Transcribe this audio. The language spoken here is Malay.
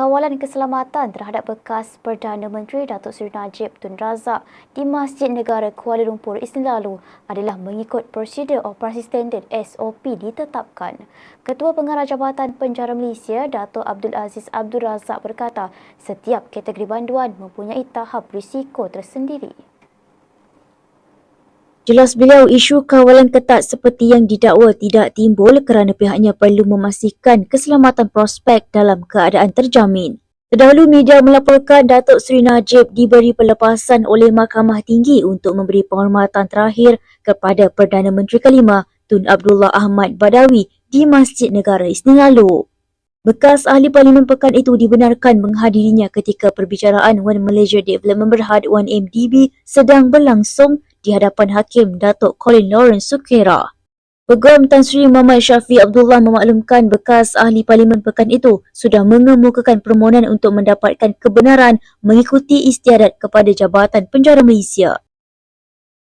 kawalan keselamatan terhadap bekas Perdana Menteri Datuk Seri Najib Tun Razak di Masjid Negara Kuala Lumpur Isnin lalu adalah mengikut prosedur operasi standard SOP ditetapkan. Ketua Pengarah Jabatan Penjara Malaysia Datuk Abdul Aziz Abdul Razak berkata setiap kategori banduan mempunyai tahap risiko tersendiri. Jelas beliau isu kawalan ketat seperti yang didakwa tidak timbul kerana pihaknya perlu memastikan keselamatan prospek dalam keadaan terjamin. Terdahulu media melaporkan Datuk Seri Najib diberi pelepasan oleh Mahkamah Tinggi untuk memberi penghormatan terakhir kepada Perdana Menteri kelima Tun Abdullah Ahmad Badawi di Masjid Negara Isnin lalu. Bekas ahli parlimen pekan itu dibenarkan menghadirinya ketika perbicaraan One Malaysia Development Berhad 1MDB sedang berlangsung di hadapan Hakim Datuk Colin Lawrence Sukera. Peguam Tan Sri Muhammad Syafiq Abdullah memaklumkan bekas ahli parlimen pekan itu sudah mengemukakan permohonan untuk mendapatkan kebenaran mengikuti istiadat kepada Jabatan Penjara Malaysia.